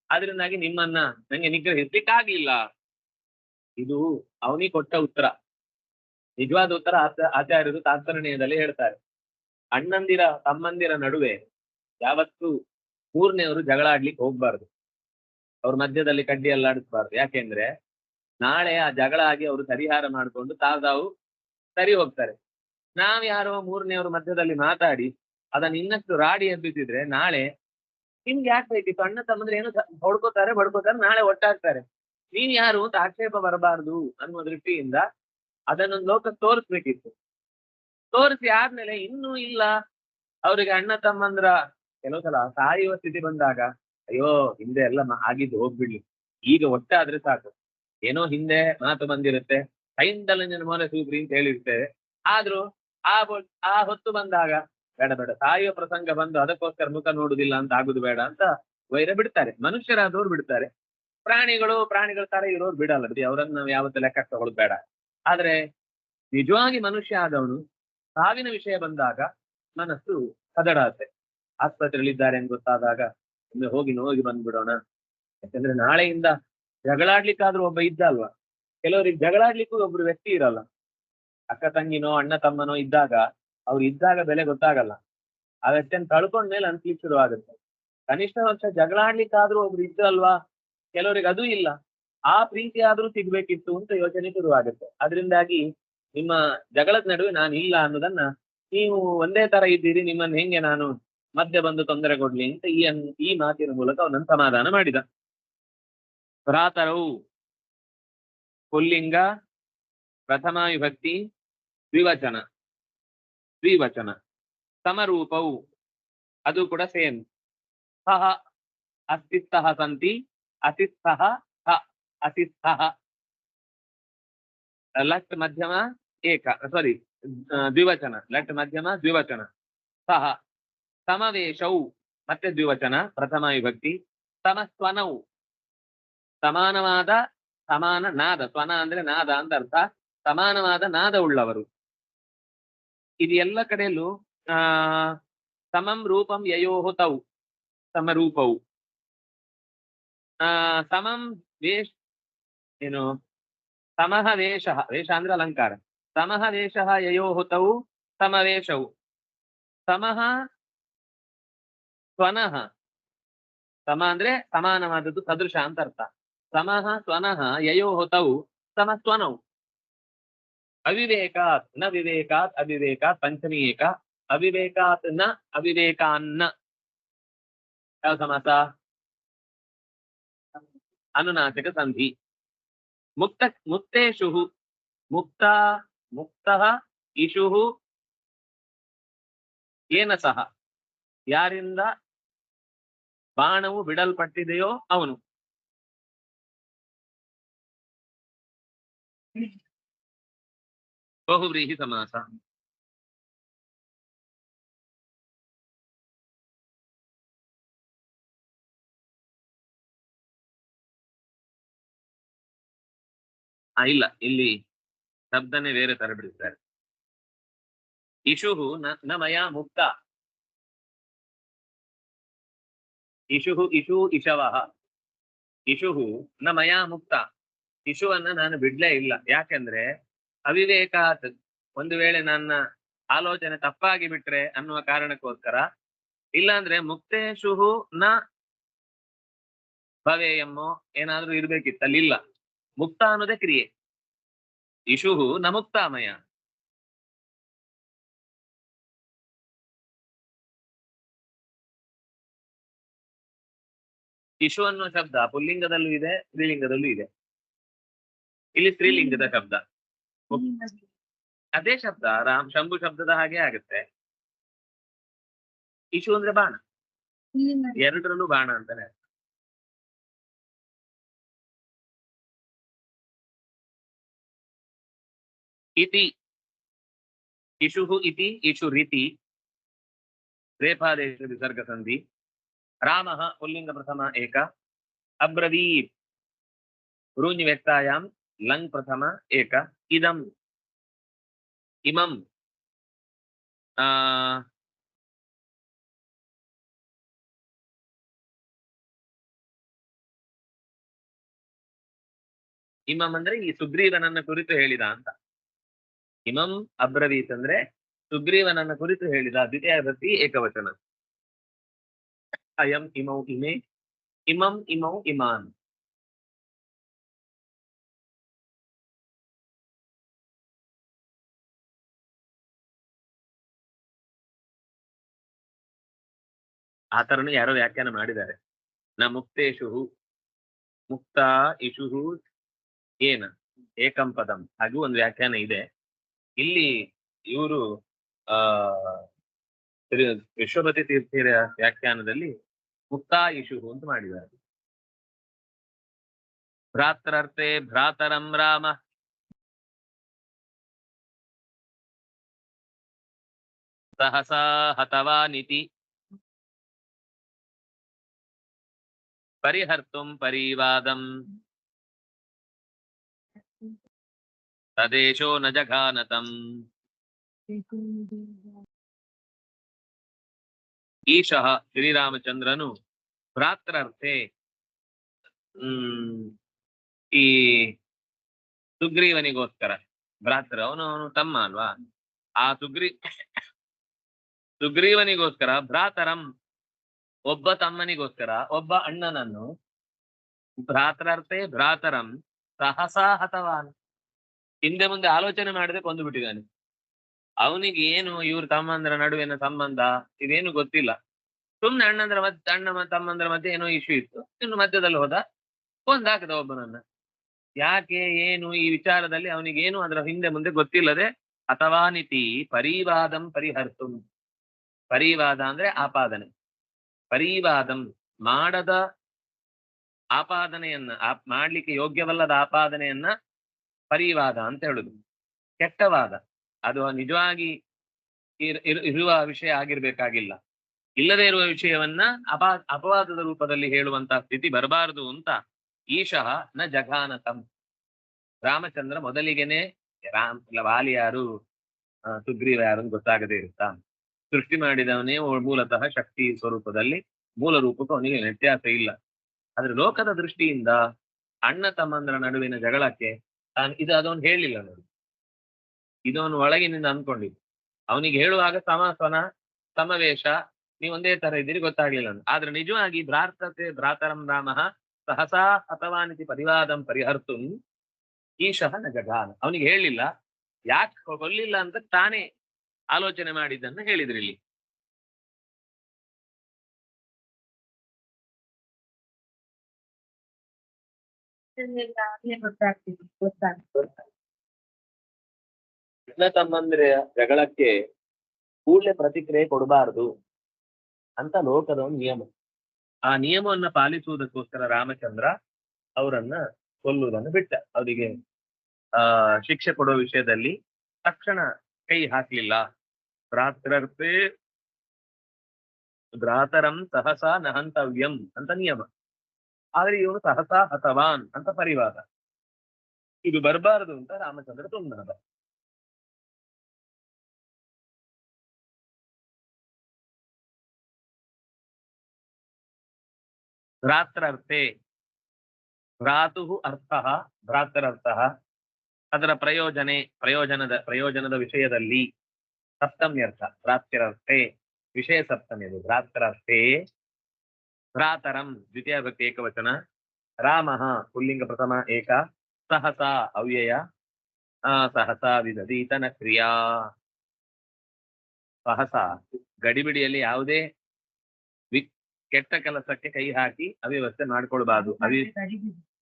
ಅದರಿಂದಾಗಿ ನಿಮ್ಮನ್ನ ನಂಗೆ ನಿಗ್ರಹಿಸ್ಲಿಕ್ಕೆ ಆಗ್ಲಿಲ್ಲ ಇದು ಅವನಿಗೆ ಕೊಟ್ಟ ಉತ್ತರ. ನಿಜವಾದ ಉತ್ತರ ಆಚ- ಆಚಾರ್ಯರು ತಾತ್ಪರ್ಯದಲ್ಲಿ ಹೇಳ್ತಾರೆ. ಅಣ್ಣಂದಿರ, ತಮ್ಮಂದಿರ ನಡುವೆ ಯಾವತ್ತೂ ಮೂರನೆಯವರು ಜಗಳ ಆಡ್ಲಿಕ್ಕೆ ಹೋಗ್ಬಾರ್ದು. ಅವ್ರ ಮಧ್ಯದಲ್ಲಿ ಕಡ್ಡಿ ಎಲ್ಲ ಆಡಿಸ್ಬಾರ್ದು ಯಾಕೆಂದ್ರೆ ನಾಳೆ ಆ ಜಗಳ ಆಗಿ ಅವರು ಪರಿಹಾರ ಮಾಡ್ಕೊಂಡು ತಾವು ಸರಿ ಹೋಗ್ತಾರೆ. ನಾವ್ ಯಾರೋ ಮೂರನೆಯವರು ಮಧ್ಯದಲ್ಲಿ ಮಾತಾಡಿ ಅದನ್ನ ಇನ್ನಷ್ಟು ರಾಡಿ ಎಬ್ಬಿಸಿದ್ರೆ ನಾಳೆ ನಿಮ್ಗೆ ಯಾಕೆ ಬೇಕಿತ್ತು? ಅಣ್ಣ, ತಮ್ಮಂದ್ರೆ ಏನು ಹೊಡ್ಕೋತಾರೆ ಹೊಡ್ಕೋತಾರೆ ನಾಳೆ ಒಟ್ಟಾಗ್ತಾರೆ. ನೀನ್ ಯಾರು? ಅಂತ ಆಕ್ಷೇಪ ಬರಬಾರ್ದು ಅನ್ನುವ ದೃಷ್ಟಿಯಿಂದ ಅದನ್ನೊಂದು ಲೋಕ ತೋರಿಸ್ಬೇಕಿತ್ತು. ತೋರಿಸಿ ಆದ್ಮೇಲೆ ಇನ್ನೂ ಇಲ್ಲ. ಅವ್ರಿಗೆ ಅಣ್ಣ ತಮ್ಮಂದ್ರ ಕೆಲವು ಸಲ ಸಾಯುವ ಸ್ಥಿತಿ ಬಂದಾಗ, ಅಯ್ಯೋ, ಹಿಂದೆ ಎಲ್ಲ ಆಗಿದ್ದು ಹೋಗ್ಬಿಡ್ಲಿ. ಈಗ ಒಟ್ಟಾದ್ರೆ ಸಾಕು. ಏನೋ ಹಿಂದೆ ಮಾತು ಬಂದಿರುತ್ತೆ. ಕೈಯಿಂದಲೇ ನಿನ್ನ ಮೋನೆ ಸೂಗ್ರಿ ಅಂತ ಹೇಳಿರ್ತೇವೆ ಆದ್ರೂ ಆ ಆ ಹೊತ್ತು ಬಂದಾಗ, ಬೇಡ ಬೇಡ, ಸಾಯುವ ಪ್ರಸಂಗ ಬಂದು ಅದಕ್ಕೋಸ್ಕರ ಮುಖ ನೋಡುದಿಲ್ಲ ಅಂತ ಆಗುದು ಬೇಡ ಅಂತ ವೈರ ಬಿಡ್ತಾರೆ. ಮನುಷ್ಯರಾದವ್ರು ಬಿಡ್ತಾರೆ. ಪ್ರಾಣಿಗಳು, ಪ್ರಾಣಿಗಳ ತರ ಇರೋರು ಬಿಡಲ್ಲ. ಬಿಡಿ, ಅವರನ್ನ ನಾವು ಯಾವತ್ತೂ ಲೆಕ್ಕ ತಗೊಳ್ಳೋದು ಆದ್ರೆ ನಿಜವಾಗಿ ಮನುಷ್ಯ ಆದವನು ಸಾವಿನ ವಿಷಯ ಬಂದಾಗ ಮನಸ್ಸು ಕದಡಾತೆ ಆಸ್ಪತ್ರೆಯಲ್ಲಿದ್ದಾರೆ ಅಂತ ಗೊತ್ತಾದಾಗ ಒಮ್ಮೆ ಹೋಗಿ ನೋಗಿ ಬಂದ್ಬಿಡೋಣ. ಯಾಕಂದ್ರೆ ನಾಳೆಯಿಂದ ಜಗಳಾಡ್ಲಿಕ್ಕಾದ್ರೂ ಒಬ್ಬ ಇದ್ದ ಅಲ್ವಾ ಕೆಲವರಿಗೆ ಜಗಳಾಡ್ಲಿಕ್ಕೂ ಒಬ್ರು ವ್ಯಕ್ತಿ ಇರಲ್ಲ. ಅಕ್ಕ ತಂಗಿನೋ, ಅಣ್ಣ ತಮ್ಮನೋ ಇದ್ದಾಗ ಅವ್ರು ಇದ್ದಾಗ ಬೆಲೆ ಗೊತ್ತಾಗಲ್ಲ. ಆ ವ್ಯಕ್ತಿಯನ್ನು ಕಳ್ಕೊಂಡ್ಮೇಲೆ ಅನ್ಸ್ಲಿಕ್ಕೆ ಶುರು ಆಗುತ್ತೆ ಕನಿಷ್ಠ ವರ್ಷ ಜಗಳಾಡ್ಲಿಕ್ಕಾದ್ರೂ ಒಬ್ರು ಇದ್ರಲ್ವಾ ಕೆಲವರಿಗೆ ಅದು ಇಲ್ಲ. ಆ ಪ್ರೀತಿ ಆದ್ರೂ ಸಿಗ್ಬೇಕಿತ್ತು ಅಂತ ಯೋಚನೆ ಶುರುವಾಗುತ್ತೆ. ಅದರಿಂದಾಗಿ ನಿಮ್ಮ ಜಗಳದ ನಡುವೆ ನಾನು ಇಲ್ಲ ಅನ್ನೋದನ್ನ ನೀವು ಒಂದೇ ತರ ಇದ್ದೀರಿ, ನಿಮ್ಮನ್ನ ಹೆಂಗೆ ನಾನು ಮಧ್ಯೆ ಬಂದು ತೊಂದರೆ ಕೊಡ್ಲಿ ಅಂತ ಈ ಈ ಮಾತಿನ ಮೂಲಕ ಅವನನ್ನು ಸಮಾಧಾನ ಮಾಡಿದ. ಭ್ರಾತರವು ಪುಲ್ಲಿಂಗ, ಪ್ರಥಮ ವಿಭಕ್ತಿ, ದ್ವಿವಚನ. ದ್ವಿವಚನ. ಸಮರೂಪವು ಅದು ಕೂಡ ಸೇಮ್. ಸಹ ಅಸ್ತಿತ್ತ ಸಂತಿ ಅಸಿತ್ಸಹ ಹ ಅಸಿತ್ಸಹ ಲಟ್ ಮಧ್ಯಮ ಏಕ ಸಾರಿ ದ್ವಿವಚನ ಲಟ್ ಮಧ್ಯಮ ದ್ವಿವಚನ ಸಹ ಸಮವೇಶವು ಮತ್ತೆ ದ್ವಿವಚನ ಪ್ರಥಮ ವಿಭಕ್ತಿ ಸಮಸ್ವನವು ಸಮಾನವಾದ ಸಮಾನ ನಾದ ಸ್ವನ ಅಂದ್ರೆ ನಾದ ಅಂತ ಅರ್ಥ। ಸಮಾನವಾದ ನಾದ ಉಳ್ಳವರು। ಇದು ಎಲ್ಲ ಕಡೆಯಲ್ಲೂ, ಆ, ಸಮಂ ರೂಪಂ ಯಯೋಹು ತೌ ಸಮರೂಪವು ಆ, ಸಮಂ ವೇಷ ಏನು? ಸಮಃ ವೇಷ ವೇಷ ಅಂದ್ರೆ ಅಲಂಕಾರ. ಸಮಃ ವೇಷ ಯಯೋಹು ತೌ ಸಮವೇಶವು ಸಮಃ ಸ್ವನಃ ಸಮ ಅಂದ್ರೆ ಸಮಾನವಾದದ್ದು ಸದೃಶ ಅಂತ ಅರ್ಥ. ಸಮಃ ಸ್ವನಃ ಯಯೋಹು ತೌ ಸಮಸ್ವನೌ ಅವಿವೇಕಾತ್ನ ವಿವೇಕಾತ್, ಅವಿವೇಕಾತ್ ಪಂಚಮಿ ಏಕ ಅವಿವೇಕಾತ್ನ ಅವಿವೇಕಾನ್ನ ಯಾವ ಸಮಾಸ? ಅನುನಾಸಿಕ ಸಂಧಿ. ಮುಕ್ತ ಮುಕ್ತೇಶು ಮುಕ್ತ ಮುಕ್ತ ಇಶು ಏನ ಸಹ? ಯಾರಿಂದ ಬಾಣವು ಬಿಡಲ್ಪಟ್ಟಿದೆಯೋ ಅವನು. ಬಹುವ್ರೀಹಿ ಸಮಾಸ. ಇಲ್ಲ, ಇಲ್ಲಿ ಶಬ್ದನೇ ಬೇರೆ ತರ ಬಿಡಿಸ್ತಾರೆ ಇಶುಹು ನ ಮುಕ್ತ. ಇಶುಹು, ಇಶು, ಇಶವಹ. ಇಶುಹು ನ ಮಯ ಮುಕ್ತ. ಇಶುವನ್ನ ನಾನು ಬಿಡ್ಲೇ ಇಲ್ಲ. ಯಾಕೆಂದ್ರೆ ಅವಿವೇಕ ಒಂದು ವೇಳೆ ನನ್ನ ಆಲೋಚನೆ ತಪ್ಪಾಗಿ ಬಿಟ್ರೆ ಅನ್ನುವ ಕಾರಣಕ್ಕೋಸ್ಕರ ಇಲ್ಲಾಂದ್ರೆ ಮುಕ್ತೇಶುಹು ನ ಭವೇಯಮ್ಮೋ ಏನಾದ್ರೂ ಇರ್ಬೇಕಿತ್ತು ಅಲ್ಲಿ ಇಲ್ಲ ಮುಕ್ತ ಅನ್ನೋದೇ ಕ್ರಿಯೆ. ಇಶುಹು ನ ಮುಕ್ತಾಮಯ. ಇಶು ಅನ್ನುವ ಶಬ್ದ ಪುಲ್ಲಿಂಗದಲ್ಲೂ ಇದೆ ಸ್ತ್ರೀಲಿಂಗದಲ್ಲೂ ಇದೆ. ಇಲ್ಲಿ ಸ್ತ್ರೀಲಿಂಗದ ಶಬ್ದ. ಅದೇ ಶಬ್ದ ರಾಮ್ ಶಂಭು ಶಬ್ದದ ಹಾಗೆ ಆಗುತ್ತೆ. ಇಶು ಅಂದ್ರೆ ಬಾಣ. ಎರಡರಲ್ಲೂ ಬಾಣ ಅಂತಾನೆ ಅರ್ಥ. ಇತಿ ಇಶುಹು ಇತಿ ಇಶು ರೀತಿ ರೇಫಾದೇಶ ವಿಸರ್ಗ ಸಂಧಿ ರಾಮಃ ಪುಲ್ಲಿಂಗ ಪ್ರಥಮ ಏಕ ಅಬ್ರವೀತ್ ಋಣ್ ವ್ಯಕ್ತಾಯಾಂ ಲಂಗ್ ಪ್ರಥಮ ಏಕ ಇದಂ ಇಮಂ ಆ ಇಮಂ ಅಂದ್ರೆ ಈ ಸುಗ್ರೀವನನ್ನ ಕುರಿತು ಹೇಳಿದ ಅಂತ ಇಮಂ ಅಬ್ರವೀತ್ ಅಂದ್ರೆ ಸುಗ್ರೀವನನ್ನ ಕುರಿತು ಹೇಳಿದ ದ್ವಿತೀಯ ಭಕ್ತಿ ಏಕವಚನ. ಅಯಂ ಇಮೌ ಇಮೆ, ಇಮಂ ಇಮೌ ಇಮಾನ್. ಆ ತರನು ಯಾರೋ ವ್ಯಾಖ್ಯಾನ ಮಾಡಿದ್ದಾರೆ. ನ ಮುಕ್ತೇಶು ಮುಕ್ತ ಇಶುಹು ಏನ? ಏಕಂ ಪದಂ. ಹಾಗೂ ಒಂದು ವ್ಯಾಖ್ಯಾನ ಇದೆ. ಇಲ್ಲಿ ಇವರು, ಆ ವಿಶ್ವಪತಿ ತೀರ್ಥರ ವ್ಯಾಖ್ಯಾನದಲ್ಲಿ ಮುಕ್ತಾಯಿಶು ಅಂತ ಮಾಡಿದ್ದಾರೆ. ಭ್ರಾತರರ್ಥೆ ಭ್ರಾತರಂ ರಾಮ. ಸಹಸಾ ಹತವಾನಿತಿ. ಪರಿಹರ್ತುಂ ಪರೀವಾದಂ. ತದೇಶೋ ನ ಜಘಾನತಂ ಈಶಃ ಶ್ರೀರಾಮಚಂದ್ರನು ಭ್ರಾತೃರ್ಥೆ ಹ್ಮ್ ಈ ಸುಗ್ರೀವನಿಗೋಸ್ಕರ, ಭ್ರಾತೃ ಅವನು ಅವನು ತಮ್ಮ ಅಲ್ವಾ? ಆ ಸುಗ್ರೀ, ಸುಗ್ರೀವನಿಗೋಸ್ಕರ ಭ್ರಾತರಂ, ಒಬ್ಬ ತಮ್ಮನಿಗೋಸ್ಕರ ಒಬ್ಬ ಅಣ್ಣನನ್ನು ಭ್ರಾತರರ್ಥೆ ಭ್ರಾತರಂ ಸಹಸಾ ಹತವಾನ್ ಹಿಂದೆ ಮುಂದೆ ಆಲೋಚನೆ ಮಾಡದೆ ಕೊಂದು ಬಿಟ್ಟಿದ್ದಾನೆ. ಅವನಿಗೆ ಏನು ಇವ್ರ ತಮ್ಮಂದ್ರ ನಡುವಿನ ಸಂಬಂಧ? ಇದೇನು ಗೊತ್ತಿಲ್ಲ. ಸುಮ್ನೆ ಅಣ್ಣಂದ್ರ ಮತ್ತೆ ಅಣ್ಣ ತಮ್ಮಂದ್ರ ಮಧ್ಯೆ ಏನೋ ಇಶ್ಯೂ ಇತ್ತು. ಇನ್ನು ಮಧ್ಯದಲ್ಲಿ ಹೋದ. ಕೊಂದಾಕದ ಒಬ್ಬನನ್ನ. ಯಾಕೆ, ಏನು ಈ ವಿಚಾರದಲ್ಲಿ ಅವನಿಗೆ ಏನು ಅದರ ಹಿಂದೆ ಮುಂದೆ ಗೊತ್ತಿಲ್ಲದೆ ಅಥವಾ ನಿತಿ ಪರಿವಾದಂ ಪರಿಹರ್ತು. ಪರಿವಾದ ಅಂದ್ರೆ ಆಪಾದನೆ. ಪರಿವಾದಂ ಮಾಡದ ಆಪಾದನೆಯನ್ನ ಆಪ್ ಮಾಡ್ಲಿಕ್ಕೆ ಯೋಗ್ಯವಲ್ಲದ ಆಪಾದನೆಯನ್ನ ಪರಿವಾದ ಅಂತ ಹೇಳುದು. ಕೆಟ್ಟವಾದ. ಅದು ನಿಜವಾಗಿ ಇರ್- ಇರ್- ಇರುವ ವಿಷಯ ಆಗಿರ್ಬೇಕಾಗಿಲ್ಲ. ಇಲ್ಲದೆ ಇರುವ ವಿಷಯವನ್ನ ಅಪಾ, ಅಪವಾದದ ರೂಪದಲ್ಲಿ ಹೇಳುವಂತಹ ಸ್ಥಿತಿ ಬರಬಾರದು ಅಂತ ಈಶಃ ನ ಜಘಾನತಂ. ರಾಮಚಂದ್ರ ಮೊದಲಿಗೆನೆ ರಾಮ್ ವಾಲಿ ಯಾರು ಸುಗ್ರೀವ ಯಾರು ಗೊತ್ತಾಗದೇ ಇರುತ್ತಾ? ಸೃಷ್ಟಿ ಮಾಡಿದವನೇ ಮೂಲತಃ ಶಕ್ತಿ ಸ್ವರೂಪದಲ್ಲಿ ಮೂಲ ರೂಪಕ್ಕೂ ಅವನಿಗೆ ವ್ಯತ್ಯಾಸ ಇಲ್ಲ. ಆದ್ರೆ ಲೋಕದ ದೃಷ್ಟಿಯಿಂದ ಅಣ್ಣ ತಮ್ಮಂದ್ರ ನಡುವಿನ ಜಗಳಕ್ಕೆ ತಾನು ಇದು ಅದವನು ಹೇಳಿಲ್ಲ ನೋಡಿ. ಇದವನು ಒಳಗಿನಿಂದ ಅನ್ಕೊಂಡಿದ್ದು ಅವನಿಗೆ ಹೇಳುವಾಗ ಸಮಾಸನ ಸಮಾವೇಶ ನೀವು ಒಂದೇ ತರ ಇದ್ದೀರಿ, ಗೊತ್ತಾಗ್ಲಿಲ್ಲ. ಆದ್ರೆ ನಿಜವಾಗಿ ಭ್ರಾತತೆ, ಭ್ರಾತರಂ ರಾಮ ಸಹಸಾ ಹತವಾನಿತಿ ಪರಿವಾದಂ ಪರಿಹರ್ತು ಈಶಃ ನ ಜಗಾನ. ಅವನಿಗೆ ಹೇಳಿಲ್ಲ. ಯಾಕೆ ಕೊಲ್ಲಿಲ್ಲ ಅಂತ ತಾನೇ ಆಲೋಚನೆ ಮಾಡಿದ್ದನ್ನು ಹೇಳಿದ್ರು ಅಣ್ಣ ತಮ್ಮಂದ್ರೆ ಜಗಳಕ್ಕೆ ಕೂಡಲೇ ಪ್ರತಿಕ್ರಿಯೆ ಕೊಡಬಾರದು ಅಂತ ಲೋಕದ ಒಂದು ನಿಯಮ. ಆ ನಿಯಮವನ್ನ ಪಾಲಿಸುವುದಕ್ಕೋಸ್ಕರ ರಾಮಚಂದ್ರ ಅವರನ್ನ ಕೊಲ್ಲುವುದನ್ನು ಬಿಟ್ಟ. ಅವರಿಗೆ, ಆ, ಶಿಕ್ಷೆ ಕೊಡುವ ವಿಷಯದಲ್ಲಿ ತಕ್ಷಣ ಕೈ ಹಾಕ್ಲಿಲ್ಲ. ಭ್ರಾತೃರ್ಪೇ, ಭ್ರಾತರಂ ಸಹಸಾ ನಹಂತವ್ಯಂ ಅಂತ ನಿಯಮ. ಆದ್ರೆ ಇವನು ಸಹಸಾ ಹತವಾನ್ ಅಂತ ಪರಿವಾದ. ಇದು ಬರಬಾರದು ಅಂತ ರಾಮಚಂದ್ರ ಸುಮ್ಮನಾದ ಭ್ರಾತೃರ್ಥೆ ಭ್ರಾತು ಅರ್ಥ ಭ್ರಾತರರ್ಥ ಅದರ ಪ್ರಯೋಜನೆ, ಪ್ರಯೋಜನದ ಪ್ರಯೋಜನದ ವಿಷಯದಲ್ಲಿ ಸಪ್ತಮ್ಯರ್ಥ ಭ್ರಾತೃರ್ಥೆ ವಿಷಯ ಸಪ್ತಮಿ ಅದು ಭ್ರಾತೃರ್ಥೆ ಭ್ರಾತರಂ ದ್ವಿತೀಯ ಭಕ್ತಿ ಏಕವಚನ ರಾಮ ಪುಲ್ಲಿಂಗ ಪ್ರಥಮ ಏಕ ಸಹಸ ಅವ್ಯಯ ಆ ಸಹಸ ವಿದಧೀತನ ಕ್ರಿಯಾ ಸಹಸ ಗಡಿಬಿಡಿಯಲ್ಲಿ ಯಾವುದೇ ಕೆಟ್ಟ ಕೆಲಸಕ್ಕೆ ಕೈ ಹಾಕಿ ಅವ್ಯವಸ್ಥೆ ಮಾಡ್ಕೊಳ್ಬಾರ್ದು. ಅವಿ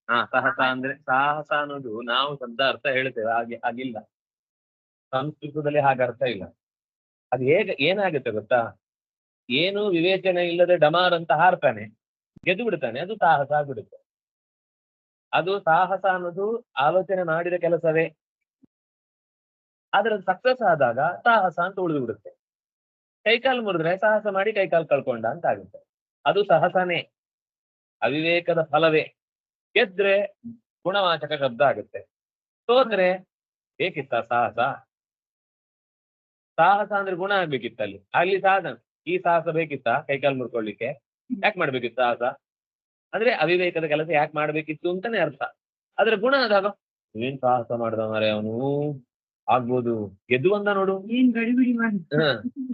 ಹಾ ಸಾಹಸ ಅಂದ್ರೆ ಸಾಹಸ ಅನ್ನೋದು ನಾವು ಶಬ್ದ ಅರ್ಥ ಹೇಳ್ತೇವೆ ಹಾಗೆ ಹಾಗಿಲ್ಲ ಸಂಸ್ಕೃತದಲ್ಲಿ ಹಾಗೆ ಅರ್ಥ ಇಲ್ಲ. ಅದು ಹೇಗೆ ಏನಾಗುತ್ತೆ ಗೊತ್ತಾ? ಏನು ವಿವೇಚನೆ ಇಲ್ಲದೆ ಡಮಾರ್ ಅಂತ ಹಾರ್ತಾನೆ, ಗೆದ್ದು ಬಿಡ್ತಾನೆ, ಅದು ಸಾಹಸ ಆಗ್ಬಿಡುತ್ತೆ. ಅದು ಸಾಹಸ ಅನ್ನೋದು ಆಲೋಚನೆ ಮಾಡಿದ ಕೆಲಸವೇ. ಆದ್ರೆ ಸಕ್ಸಸ್ ಆದಾಗ ಸಾಹಸ ಅಂತ ಉಳಿದು ಬಿಡುತ್ತೆ. ಕೈಕಾಲು ಮುರಿದ್ರೆ ಸಾಹಸ ಮಾಡಿ ಕೈಕಾಲು ಕಳ್ಕೊಂಡ ಅಂತ ಆಗುತ್ತೆ ಅದು ಸಾಹಸನೇ. ಅವಿವೇಕದ ಫಲವೇ. ಗೆದ್ರೆ ಗುಣವಾಚಕ ಶಬ್ದ ಆಗುತ್ತೆ. ಸೋತ್ರೆ ಬೇಕಿತ್ತ ಸಾಹಸ? ಸಾಹಸ ಅಂದ್ರೆ ಗುಣ ಆಗ್ಬೇಕಿತ್ತಲ್ಲಿ. ಅಲ್ಲಿ ಸಾಧನ. ಈ ಸಾಹಸ ಬೇಕಿತ್ತ? ಕೈಕಾಲು ಮುರ್ಕೊಳ್ಳಿಕ್ಕೆ? ಯಾಕೆ ಮಾಡ್ಬೇಕಿತ್ತು ಸಾಹಸ? ಅಂದ್ರೆ ಅವಿವೇಕದ ಕೆಲಸ ಯಾಕೆ ಮಾಡ್ಬೇಕಿತ್ತು ಅಂತಾನೆ ಅರ್ಥ. ಆದ್ರೆ ಗುಣ ಅದಾಗ ಏನ್ ಸಾಹಸ ಮಾಡ್ದ ಮಾರೆ ಅವನು? ಆಗ್ಬೋದು. ಗೆದ್ದು ಬಂದ ನೋಡು. ಏನ್ ಗಡಿಬಿಡಿ ಮಾಡಿ.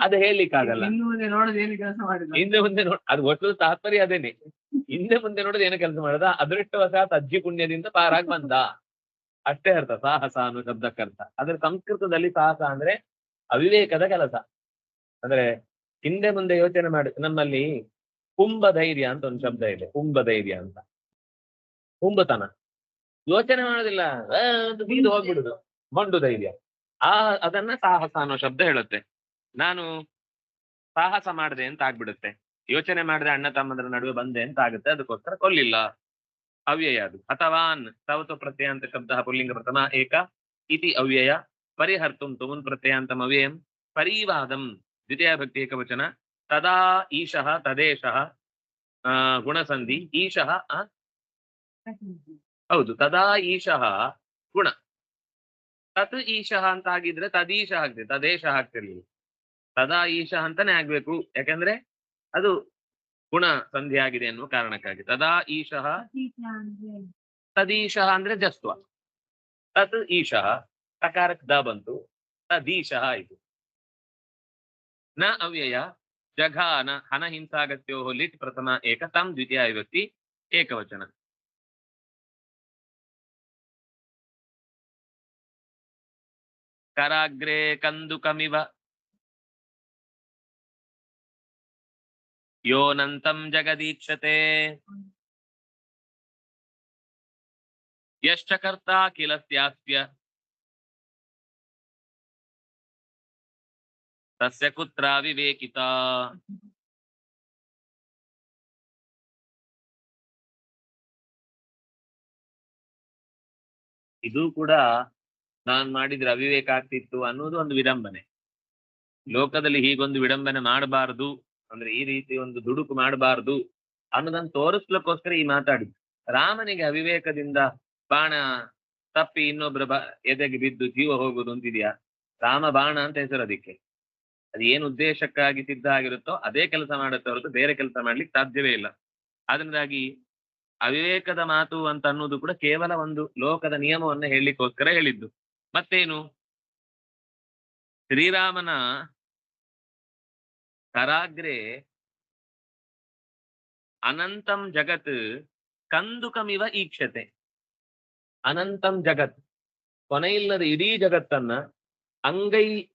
ಅದು ಹೇಳಲಿಕ್ಕಾಗಲ್ಲ. ಹಿಂದೆ ಮುಂದೆ ನೋಡ್ ಅದು ಒಟ್ಟು ತಾತ್ಪರ್ಯ ಅದೇನೆ. ಹಿಂದೆ ಮುಂದೆ ನೋಡೋದು ಏನು ಕೆಲಸ ಮಾಡದ? ಅದೃಷ್ಟವಶಾತ್ ಅಜ್ಜಿ ಪುಣ್ಯದಿಂದ ಪಾರಾಗ್ ಬಂದ. ಅಷ್ಟೇ ಅರ್ಥ ಸಾಹಸ ಅನ್ನೋ ಶಬ್ದಕ್ಕರ್ಥ. ಆದ್ರೆ ಸಂಸ್ಕೃತದಲ್ಲಿ ಸಾಹಸ ಅಂದ್ರೆ ಅವಿವೇಕದ ಕೆಲಸ. ಅಂದ್ರೆ ಹಿಂದೆ ಮುಂದೆ ಯೋಚನೆ ಮಾಡಿ, ನಮ್ಮಲ್ಲಿ ಕುಂಭ ಧೈರ್ಯ ಅಂತ ಒಂದು ಶಬ್ದ ಇದೆ, ಕುಂಭ ಧೈರ್ಯ ಅಂತ. ಕುಂಭತನ. ಯೋಚನೆ ಮಾಡೋದಿಲ್ಲ ಬೀದು ಹೋಗ್ಬಿಡುದು, ಮಂಡು ಧೈರ್ಯ. ಆ, ಅದನ್ನ ಸಾಹಸ ಅನ್ನೋ ಶಬ್ದ ಹೇಳುತ್ತೆ. ನಾನು ಸಾಹಸ ಮಾಡಿದೆ ಅಂತ ಆಗ್ಬಿಡುತ್ತೆ. ಯೋಚನೆ ಮಾಡಿದೆ ಅಣ್ಣ ತಮ್ಮಂದ್ರ ನಡುವೆ ಬಂದೆ ಅಂತ ಆಗುತ್ತೆ, ಅದಕ್ಕೋಸ್ಕರ ಕೊಲ್ಲಿಲ್ಲ. ಅವ್ಯಯ ಅದು. ಅಥವಾನ್ ಸವತು ಪ್ರತ್ಯಯ ಅಂತ ಶಬ್ದ, ಪುಲ್ಲಿಂಗ ಪ್ರಥಮ, ಏಕ, ಇತಿ ಅವ್ಯಯ, ಪರಿಹರ್ತುಂ ತುಮುನ್ ಪ್ರತ್ಯಯಾಂತಂ ಅವ್ಯಯಂ ಪರಿವಾದಂ. ದ್ವಿತೀಯ ಭಕ್ತಿ ಏಕವಚನ, ತದಾ ಈಶಃ ತದೇಶಃ ಗುಣಸಂಧಿ, ಈಶಃ ಹೌದು, ತದಾ ಈಶಃ ಗುಣ. ತತ್ ಈಶಃ ಅಂತ ಆಗಿದ್ರೆ ತದೀಶ ಆಗ್ತದೆ, ತದೇಶ ಆಗ್ತಿರ್ಲಿಲ್ಲ. ತದಾ ಈಶಃ ಅಂತಾನೆ ಆಗ್ಬೇಕು, ಯಾಕಂದ್ರೆ ಅದು ಗುಣ ಸಂಧಿ ಆಗಿದೆ ಅನ್ನುವ ಕಾರಣಕ್ಕಾಗಿ. ತದಾ ಈಶಃ ತದೀಶಃ ಅಂದ್ರೆ ಜಸ್ವ ತತ್ ಈಶಃ ಪ್ರಕಾರಕ್ಕೆ ದ ಬಂತು ತದೀಶಃ ಆಯ್ತು ನ ಅವ್ಯಯ ಜಘಾನ ಹನ ಹಿಂಸಾಗತ್ಯೋ ಲಿಟ್ ಪ್ರಥಮ ಏಕ ತಂ ದ್ವಿತೀಯ ವಿಭಕ್ತಿ ಏಕವಚನ. ಕರಾಗ್ರೆ ಕಂದುಕಮಿವ ಯೋನಂತಂ ಜಗದೀಕ್ಷತೆ. ಯಶ್ಚ ಕರ್ತಾ ಕಿಲ ಸ್ಯಾಸ್ಯ ತಸ್ಯ ಕುತ್ರ ವಿವೇಕಿತ ಇದು ಕೂಡ ನಾನ್ ಮಾಡಿದ್ರೆ ಅವಿವೇಕ ಆಗ್ತಿತ್ತು ಅನ್ನೋದು ಒಂದು ವಿಡಂಬನೆ. ಲೋಕದಲ್ಲಿ ಹೀಗೊಂದು ವಿಡಂಬನೆ ಮಾಡಬಾರದು, ಅಂದ್ರೆ ಈ ರೀತಿ ಒಂದು ದುಡುಕು ಮಾಡಬಾರದು ಅನ್ನೋದನ್ನ ತೋರಿಸ್ಲಿಕ್ಕೋಸ್ಕರ ಈ ಮಾತಾಡಿ ರಾಮನಿಗೆ ಅವಿವೇಕದಿಂದ ಬಾಣ ತಪ್ಪಿ ಇನ್ನೊಬ್ಬರ ಎದೆಗೆ ಬಿದ್ದು ಜೀವ ಹೋಗುದು ಅಂತಿದ್ಯಾ? ರಾಮ ಬಾಣ ಅಂತ ಹೆಸರು ಅದಕ್ಕೆ. ಅದು ಏನು ಉದ್ದೇಶಕ್ಕಾಗಿ ಸಿದ್ಧ ಆಗಿರುತ್ತೋ ಅದೇ ಕೆಲಸ ಮಾಡುತ್ತೆ ಹೊರತು ಬೇರೆ ಕೆಲಸ ಮಾಡ್ಲಿಕ್ಕೆ ಸಾಧ್ಯವೇ ಇಲ್ಲ. ಅದರಿಂದಾಗಿ ಅವಿವೇಕದ ಮಾತು ಅಂತ ಅನ್ನೋದು ಕೂಡ ಕೇವಲ ಒಂದು ಲೋಕದ ನಿಯಮವನ್ನು ಹೇಳಲಿಕ್ಕೋಸ್ಕರ ಹೇಳಿದ್ದು. ಮತ್ತೇನು? ಶ್ರೀರಾಮನ ಕರಾಗ್ರೆ ಅನಂತಂ ಜಗತ್ ಕಂದುಕಮಿವ ಈಕ್ಷತೆ. ಅನಂತಂ ಜಗತ್. ಕೊನೆಯಿಲ್ಲದ ಇಡೀ ಜಗತ್ತನ್ನ ಅಂಗೈ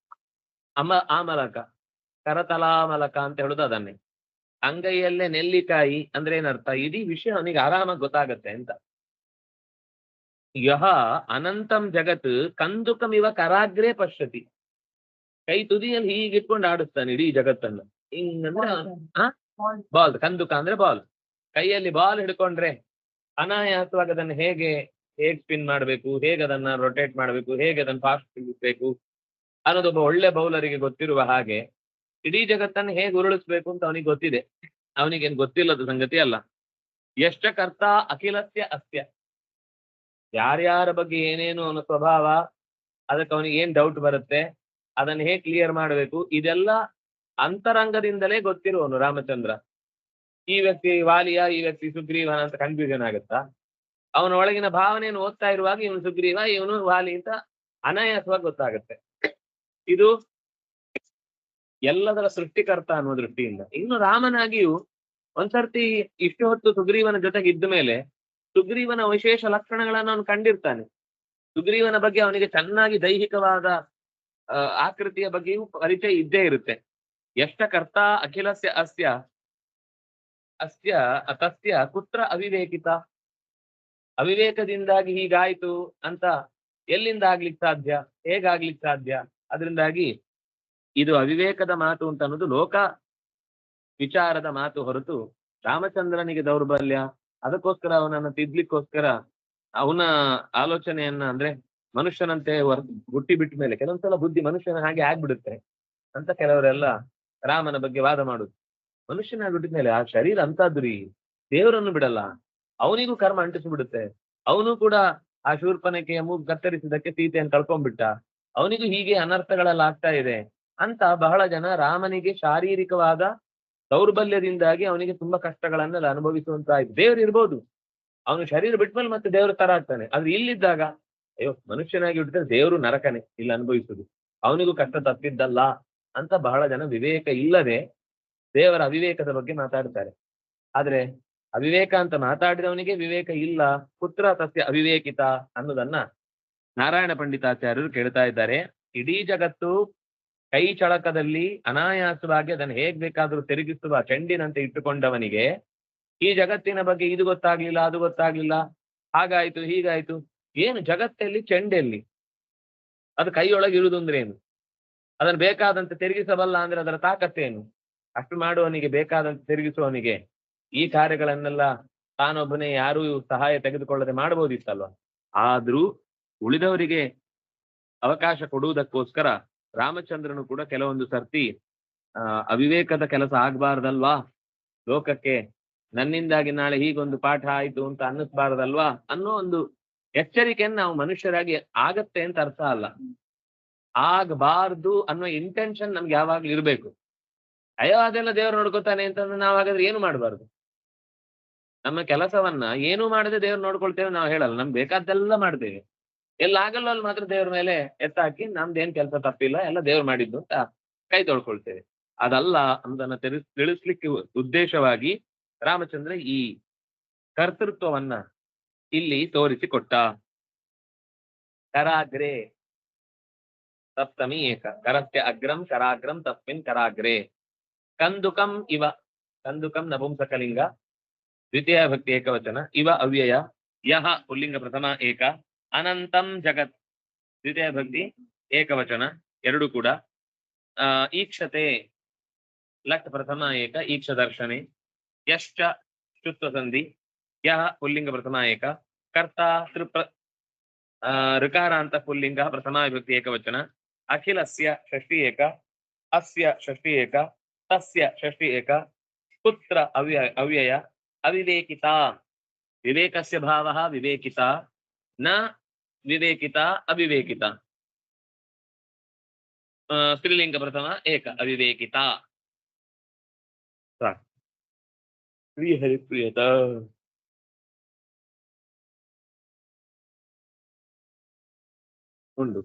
ಅಮ ಆಮಲಕ ಕರತಲಾಮಲಕ ಅಂತ ಹೇಳುದು ಅದನ್ನೇ. ಅಂಗೈಯಲ್ಲೇ ನೆಲ್ಲಿಕಾಯಿ ಅಂದ್ರೆ ಏನರ್ಥ? ಇಡೀ ವಿಷಯ ಅವನಿಗೆ ಆರಾಮಾಗಿ ಗೊತ್ತಾಗತ್ತೆ ಅಂತ. ಯಹ ಅನಂತಂ ಜಗತ್ ಕಂದುಕಮಿವ ಕರಾಗ್ರೆ ಪಶ್ಯತಿ. ಕೈ ತುದಿಯಲ್ಲಿ ಹೀಗಿಟ್ಕೊಂಡು ಆಡಿಸ್ತಾನೆ ಇಡೀ ಜಗತ್ತನ್ನು. ಹಿಂಗಂದ್ರೆ ಬಾಲ್ ಕಂದುಕ ಅಂದ್ರೆ ಬಾಲ್. ಕೈಯಲ್ಲಿ ಬಾಲ್ ಹಿಡ್ಕೊಂಡ್ರೆ ಅನಾಯಾಸವಾಗಿ ಅದನ್ನು ಹೇಗೆ ಹೇಗ್ ಸ್ಪಿನ್ ಮಾಡಬೇಕು? ಹೇಗೆ ಅದನ್ನ ರೊಟೇಟ್ ಮಾಡಬೇಕು? ಹೇಗೆ ಅದನ್ನ ಫಾಸ್ಟ್ ತಿರುಗಿಸ್ಬೇಕು ಅನ್ನೋದೊಬ್ಬ ಒಳ್ಳೆ ಬೌಲರಿಗೆ ಗೊತ್ತಿರುವ ಹಾಗೆ ಇಡೀ ಜಗತ್ತನ್ನು ಹೇಗೆ ಉರುಳಿಸ್ಬೇಕು ಅಂತ ಅವನಿಗೆ ಗೊತ್ತಿದೆ. ಅವನಿಗೇನು ಗೊತ್ತಿಲ್ಲದ ಸಂಗತಿ ಅಲ್ಲ. ಎಷ್ಟ ಕರ್ತ ಅಖಿಲಸ್ಯ ಅಸ್ಯ. ಯಾರ್ಯಾರ ಬಗ್ಗೆ ಏನೇನು ಅವನ ಸ್ವಭಾವ, ಅದಕ್ಕೆ ಅವನಿಗೆ ಏನ್ ಡೌಟ್ ಬರುತ್ತೆ, ಅದನ್ನ ಹೇಗೆ ಕ್ಲಿಯರ್ ಮಾಡಬೇಕು, ಇದೆಲ್ಲ ಅಂತರಂಗದಿಂದಲೇ ಗೊತ್ತಿರುವನು ರಾಮಚಂದ್ರ. ಈ ವ್ಯಕ್ತಿ ವಾಲಿಯ, ಈ ವ್ಯಕ್ತಿ ಸುಗ್ರೀವನ ಅಂತ ಕನ್ಫ್ಯೂಷನ್ ಆಗುತ್ತಾ? ಅವನ ಒಳಗಿನ ಭಾವನೆಯನ್ನು ಓದ್ತಾ ಇರುವಾಗ ಇವನು ಸುಗ್ರೀವ, ಇವನು ವಾಲಿ ಅಂತ ಅನಾಯಾಸವಾಗಿ ಗೊತ್ತಾಗುತ್ತೆ. ಇದು ಎಲ್ಲದರ ಸೃಷ್ಟಿಕರ್ತ ಅನ್ನುವ ದೃಷ್ಟಿಯಿಂದ. ಇನ್ನು ರಾಮನಾಗಿಯೂ ಒಂದ್ಸರ್ತಿ ಇಷ್ಟು ಹೊತ್ತು ಸುಗ್ರೀವನ ಜೊತೆಗೆ ಇದ್ದ ಮೇಲೆ ಸುಗ್ರೀವನ ವಿಶೇಷ ಲಕ್ಷಣಗಳನ್ನು ಅವನು ಕಂಡಿರ್ತಾನೆ. ಸುಗ್ರೀವನ ಬಗ್ಗೆ ಅವನಿಗೆ ಚೆನ್ನಾಗಿ ದೈಹಿಕವಾದ ಆಕೃತಿಯ ಬಗ್ಗೆಯೂ ಪರಿಚಯ ಇದ್ದೇ ಇರುತ್ತೆ. ಎಷ್ಟ ಕರ್ತ ಅಖಿಲಸ್ಯ ಅಸ್ಯ ಅಸ್ಯ, ತಸ್ಯ, ಕುತ್ರ ಅವಿವೇಕಿತ. ಅವಿವೇಕದಿಂದಾಗಿ ಹೀಗಾಯ್ತು ಅಂತ ಎಲ್ಲಿಂದ ಆಗ್ಲಿಕ್ಕೆ ಸಾಧ್ಯ? ಹೇಗಾಗ್ಲಿಕ್ಕೆ ಸಾಧ್ಯ? ಅದರಿಂದಾಗಿ ಇದು ಅವಿವೇಕದ ಮಾತು ಅಂತ ಅನ್ನೋದು ಲೋಕ ವಿಚಾರದ ಮಾತು ಹೊರತು ರಾಮಚಂದ್ರನಿಗೆ ದೌರ್ಬಲ್ಯ. ಅದಕ್ಕೋಸ್ಕರ ಅವನನ್ನ ತಿದ್ಲಿಕ್ಕೋಸ್ಕರ ಅವನ ಆಲೋಚನೆಯನ್ನ ಅಂದ್ರೆ ಮನುಷ್ಯನಂತೆ ವರ್, ಹುಟ್ಟಿ ಬಿಟ್ಟ ಮೇಲೆ ಕೆಲವೊಂದ್ಸಲ ಬುದ್ಧಿ ಮನುಷ್ಯನ ಹಾಗೆ ಆಗ್ಬಿಡುತ್ತೆ ಅಂತ ಕೆಲವರೆಲ್ಲ ರಾಮನ ಬಗ್ಗೆ ವಾದ ಮಾಡುದು. ಮನುಷ್ಯನ ಹುಟ್ಟಿದ ಮೇಲೆ ಆ ಶರೀರ ಅಂತದ್ದು ರೀ. ದೇವರನ್ನು ಬಿಡಲ್ಲ. ಅವನಿಗೂ ಕರ್ಮ ಅಂಟಿಸಿಬಿಡುತ್ತೆ. ಅವನು ಕೂಡ ಆ ಶೂರ್ಪನಕೆಯ ಮೂಗು ಕತ್ತರಿಸಿದಕ್ಕೆ ಸೀತೆಯನ್ನು ಕಳ್ಕೊಂಡ್ಬಿಟ್ಟ. ಅವನಿಗೂ ಹೀಗೆ ಅನರ್ಥಗಳೆಲ್ಲ ಆಗ್ತಾ ಇದೆ. ಅಂತ ಬಹಳ ಜನ ರಾಮನಿಗೆ ಶಾರೀರಿಕವಾದ ದೌರ್ಬಲ್ಯದಿಂದಾಗಿ ಅವನಿಗೆ ತುಂಬಾ ಕಷ್ಟಗಳನ್ನೆಲ್ಲ ಅನುಭವಿಸುವಂತಾಯ್ತು. ದೇವರು ಇರ್ಬೋದು. ಅವನು ಶರೀರ ಬಿಟ್ಮೇಲೆ ಮತ್ತೆ ದೇವರು ತರ ಆಗ್ತಾನೆ. ಆದ್ರೆ ಇಲ್ಲಿದ್ದಾಗ, ಅಯ್ಯೋ, ಮನುಷ್ಯನಾಗಿ ಹುಟ್ಟಿದ್ರೆ ದೇವರು ನರಕನೆ, ಇಲ್ಲಿ ಅನುಭವಿಸುದು ಅವನಿಗೂ ಕಷ್ಟ ತಪ್ಪಿದ್ದಲ್ಲ ಅಂತ ಬಹಳ ಜನ ವಿವೇಕ ಇಲ್ಲದೆ ದೇವರ ಅವಿವೇಕದ ಬಗ್ಗೆ ಮಾತಾಡ್ತಾರೆ. ಆದ್ರೆ ಅವಿವೇಕ ಅಂತ ಮಾತಾಡಿದವನಿಗೆ ವಿವೇಕ ಇಲ್ಲ, ಪುತ್ರ ಸಸ್ಯ ಅವಿವೇಕಿತ ಅನ್ನೋದನ್ನ ನಾರಾಯಣ ಪಂಡಿತಾಚಾರ್ಯರು ಕೇಳ್ತಾ ಇದ್ದಾರೆ, ಇಡೀ ಜಗತ್ತು ಕೈ ಚಳಕದಲ್ಲಿ ಅನಾಯಾಸವಾಗಿ ಅದನ್ನು ಹೇಗ್ ಬೇಕಾದ್ರೂ ತಿರುಗಿಸುವ ಚೆಂಡಿನಂತೆ ಇಟ್ಟುಕೊಂಡವನಿಗೆ, ಈ ಜಗತ್ತಿನ ಬಗ್ಗೆ ಇದು ಗೊತ್ತಾಗ್ಲಿಲ್ಲ, ಅದು ಗೊತ್ತಾಗ್ಲಿಲ್ಲ, ಹಾಗಾಯ್ತು, ಹೀಗಾಯ್ತು, ಏನು ಜಗತ್ತಲ್ಲಿ ಚೆಂಡೆಲ್ಲಿ? ಅದು ಕೈಯೊಳಗೆ ಇರುವುದು ಅಂದ್ರೆ ಏನು ಅದನ್ನು ಬೇಕಾದಂತೆ ತಿರುಗಿಸಬಲ್ಲ ಅಂದ್ರೆ ಅದರ ತಾಕತ್ತೇನು? ಅಷ್ಟು ಮಾಡುವವನಿಗೆ ಬೇಕಾದಂತೆ ತಿರುಗಿಸುವವನಿಗೆ ಈ ಕಾರ್ಯಗಳನ್ನೆಲ್ಲ ತಾನೊಬ್ಬನೇ ಯಾರೂ ಸಹಾಯ ತೆಗೆದುಕೊಳ್ಳದೆ ಮಾಡಬಹುದಿತ್ತಲ್ವ ಆದ್ರೂ ಉಳಿದವರಿಗೆ ಅವಕಾಶ ಕೊಡುವುದಕ್ಕೋಸ್ಕರ ರಾಮಚಂದ್ರನು ಕೂಡ ಕೆಲವೊಂದು ಸರ್ತಿ ಅವಿವೇಕದ ಕೆಲಸ ಆಗ್ಬಾರ್ದಲ್ವಾ? ಲೋಕಕ್ಕೆ ನನ್ನಿಂದಾಗಿ ನಾಳೆ ಹೀಗೊಂದು ಪಾಠ ಆಯ್ತು ಅಂತ ಅನ್ನಿಸ್ಬಾರ್ದಲ್ವಾ? ಅನ್ನೋ ಒಂದು ಎಚ್ಚರಿಕೆಯನ್ನು ನಾವು ಮನುಷ್ಯರಾಗಿ ಆಗತ್ತೆ ಅಂತ ಅರ್ಥ ಅಲ್ಲ. ಆಗಬಾರ್ದು ಅನ್ನೋ ಇಂಟೆನ್ಷನ್ ನಮ್ಗೆ ಯಾವಾಗ್ಲೂ ಇರ್ಬೇಕು. ಅಯ್ಯೋ, ಅದೆಲ್ಲ ದೇವ್ರು ನೋಡ್ಕೊತಾನೆ ಅಂತಂದ್ರೆ ನಾವಾಗಾದ್ರೆ ಏನು ಮಾಡಬಾರ್ದು? ನಮ್ಮ ಕೆಲಸವನ್ನ ಏನು ಮಾಡದೆ ದೇವ್ರು ನೋಡ್ಕೊಳ್ತೇವೆ ನಾವು ಹೇಳಲ್ಲ. ನಮ್ಗೆ ಬೇಕಾದ್ದೆಲ್ಲ ಮಾಡ್ತೇವೆ. ಎಲ್ಲ ಆಗಲ್ಲ ಅಲ್ಲಿ ಮಾತ್ರ ದೇವ್ರ ಮೇಲೆ ಎತ್ತಾಕಿ ನಮ್ದೇನ್ ಕೆಲಸ ತಪ್ಪಿಲ್ಲ, ಎಲ್ಲ ದೇವ್ರು ಮಾಡಿದ್ದು ಅಂತ ಕೈ ತೊಳ್ಕೊಳ್ತೇವೆ. ಅದಲ್ಲ ಅನ್ನೋದನ್ನ ತಿಳಿಸ್ ತಿಳಿಸ್ಲಿಕ್ಕೆ ಉದ್ದೇಶವಾಗಿ ರಾಮಚಂದ್ರ ಈ ಕರ್ತೃತ್ವವನ್ನ ಇಲ್ಲಿ ತೋರಿಸಿಕೊಟ್ಟ. ಕರಾಗ್ರೆ ಸಪ್ತಮಿ ಏಕ, ಕರಸ್ಯ ಅಗ್ರಂ, ಕರಾಗ್ರಂ ತಸ್ಮಿನ್ ಕರಾಗ್ರೆ. ಕಂದುಕಂ ಇವ, ಕಂದುಕಂ ನಪುಂಸಕಲಿಂಗ, ದ್ವಿತೀಯ ಭಕ್ತಿ ಏಕವಚನ, ಇವ ಅವ್ಯಯ, ಯಹ ಪುಲ್ಲಿಂಗ ಪ್ರಥಮ ಏಕ. ಅನಂತಂ ಜಗತ್ ದ್ವಿತೀಯ ಭಕ್ತಿ ಏಕವಚನ ಎರಡು ಕೂಡ. ಆ ಈಕ್ಷತೆ ಲಟ್ ಪ್ರಥಮ ಏಕ ಈಕ್ಷ ದರ್ಶನೆ ಯಶ್ಚ ಶುತ್ವ ಸಂಧಿ ಯಹ ಪುಲ್ಲಿಂಗ ಪ್ರಥಮ ಏಕ ಕರ್ತ ತೃಪ್ರ ಆ ಋಕಾರಾಂತ ಪುಲ್ಲಿಂಗ ಪ್ರಥಮ ವಿಭಕ್ತಿ ಏಕವಚನ ಅಖಿಲಸ್ಯ ಷಷ್ಠಿ ಏಕ ಅಸ್ಯ ಷಷ್ಠಿ ಏಕ ತಸ್ಯ ಷಷ್ಠಿ ಏಕ ಪುತ್ರ ಅವ್ಯಯ ಅವ್ಯಯ ಅವಿವೇಕಿತ ವಿವೇಕಸ್ಯ ಭಾವः ವಿವೇಕಿತ න විවේකිතා අවිවේකිතා ශ්‍රී ලිංග ප්‍රථම ඒක අවිවේකිතා ප්‍රිය හරි ප්‍රියතා උண்டு